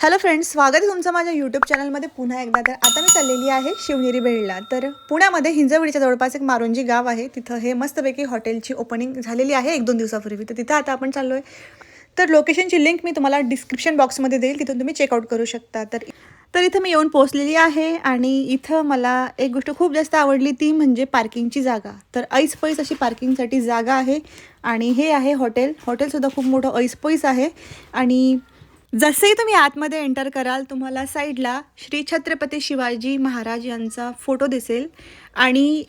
Hello friends स्वागत आहे तुमचं माझ्या यूट्यूब चॅनलमध्ये पुन्हा एकदा तर आता मी चाललेली आहे शिवनेरी बेळला. तर पुण्यामध्ये हिंजवडीच्या जवळपास एक मारुंजी गाव आहे. तिथं हे मस्तपैकी हॉटेलची ओपनिंग झालेली आहे एक दोन दिवसापूर्वी. तर तिथं आता आपण चाललो आहे तर लोकेशनची लिंक मी तुम्हाला डिस्क्रिप्शन बॉक्समध्ये देईल. तिथून तुम्ही चेकआउट करू शकता. तर तर इथं मी येऊन पोहोचलेली आहे आणि इथं मला एक गोष्ट खूप जास्त आवडली ती म्हणजे पार्किंगची जागा. तर ऐसपैस अशी पार्किंगसाठी जागा आहे आणि हे आहे हॉटेल हॉटेलसुद्धा खूप मोठं ऐसपैस आहे. आणि जसेही तुम्ही आतमध्ये एंटर कराल तुम्हाला साईडला श्री छत्रपती शिवाजी महाराज यांचा फोटो दिसेल. आणि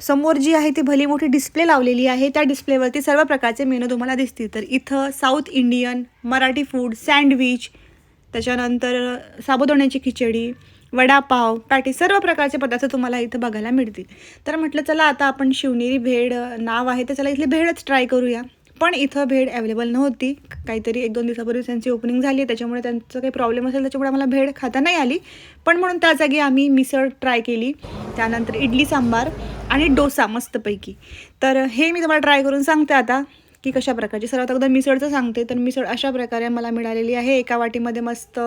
समोर जी आहे ती भली मोठी डिस्प्ले लावलेली आहे. त्या डिस्प्लेवरती सर्व प्रकारचे मेनू तुम्हाला दिसतील. तर इथं South Indian Marathi food sandwich त्याच्यानंतर साबुदाण्याची खिचडी वडापाव पॅटी सर्व प्रकारचे पदार्थ तुम्हाला इथं बघायला मिळतील. तर म्हटलं चला आता आपण शिवनेरी भेड नाव आहे तर चला इथली भेळच ट्राय करूया. पण इथं भेड अवेलेबल नव्हती. काहीतरी एक दोन दिवसापूर्वी त्यांची ओपनिंग झाली त्याच्यामुळे त्यांचं काही प्रॉब्लेम असेल त्याच्यामुळे आम्हाला भेड खाता नाही आली. पण म्हणून त्या जागी आम्ही मिसळ ट्राय केली. त्यानंतर इडली सांबार आणि डोसा मस्तपैकी. तर हे मी तुम्हाला ट्राय करून सांगते आता की कशा प्रकारची. सर्वात अगोदर मिसळचं सांगते. तर मिसळ अशा प्रकारे मला मिळालेली आहे. एका वाटीमध्ये मस्त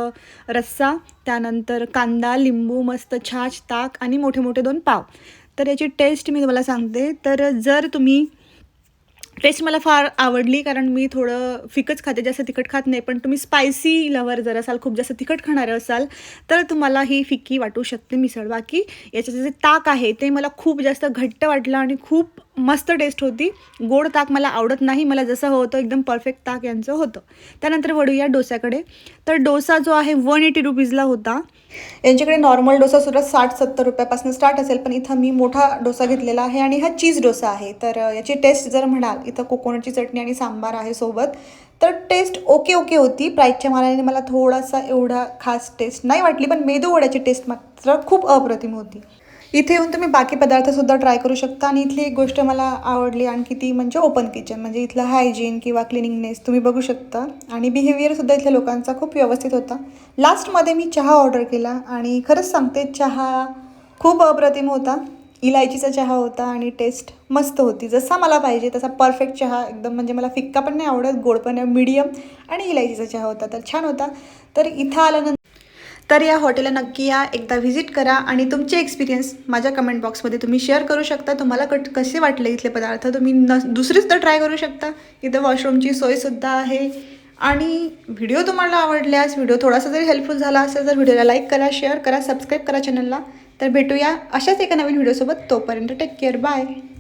रस्सा त्यानंतर कांदा लिंबू मस्त छाछ ताक आणि मोठे मोठे दोन पाव. तर याची टेस्ट मी तुम्हाला सांगते. तर जर तुम्ही टेस्ट मला फार आवडली कारण मी थोडं फिकच खाते जास्त तिखट खात नाही. पण तुम्ही स्पायसी लवर जर असाल खूप जास्त तिखट खाणारे असाल तर तुम्हाला ही फिक्की वाटू शकते मिसळ बाकी. याचं जे ताक आहे ते मला खूप जास्त घट्ट वाटलं आणि खूप मस्त टेस्ट होती. गोड ताक मला आवडत नाही. मला जसं होतं एकदम परफेक्ट ताक यांचं होतं. त्यानंतर वळूया डोस्याकडे. तर डोसा जो आहे वन एटी रुपीजला होता. यांच्याकडे नॉर्मल डोसा सुद्धा साठ सत्तर रुपयापासून स्टार्ट असेल पण इथं मी मोठा डोसा घेतलेला आहे आणि हा चीज डोसा आहे. तर याची टेस्ट जर म्हणाल इथं कोकोनटची चटणी आणि सांबार आहे सोबत तर टेस्ट ओके ओके होती. प्राईसच्या मानाने मला थोडासा एवढा खास टेस्ट नाही वाटली पण मेदू वड्याची टेस्ट मात्र खूप अप्रतिम होती. इथे येऊन तुम्ही बाकी पदार्थसुद्धा ट्राय करू शकता. आणि इथली एक गोष्ट मला आवडली आणखी ती म्हणजे ओपन किचन म्हणजे इथलं हायजीन किंवा क्लिनिंगनेस तुम्ही बघू शकता. आणि बिहेवियरसुद्धा इथल्या लोकांचा खूप व्यवस्थित होता. लास्टमध्ये मी चहा ऑर्डर केला आणि खरंच सांगते चहा खूप अप्रतिम होता. इलायचीचा चहा होता आणि टेस्ट मस्त होती. जसा मला पाहिजे तसा परफेक्ट चहा एकदम म्हणजे मला फिक्का पण नाही आवडत गोड पण मिडियम मीडियम आणि इलायचीचा चहा होता. तर छान होता. तर इथं आल्यानंतर तर या हॉटेलला नक्की या. एकदा व्हिजिट करा आणि तुमचे एक्सपिरियन्स माझ्या कमेंट बॉक्समध्ये तुम्ही शेअर करू शकता. तुम्हाला कट कसे वाटले इथले पदार्थ? तुम्ही न दुसरीसुद्धा ट्राय करू शकता. इथं वॉशरूमची सोयसुद्धा आहे. आणि व्हिडिओ तुम्हाला आवडल्यास व्हिडिओ थोडासा जरी हेल्पफुल झाला असेल तर व्हिडिओला लाईक करा शेअर करा सबस्क्राईब करा चॅनलला तर भेटूया अशाच एका नवीन व्हिडिओसोबत तोपर्यंत टेक केअर बाय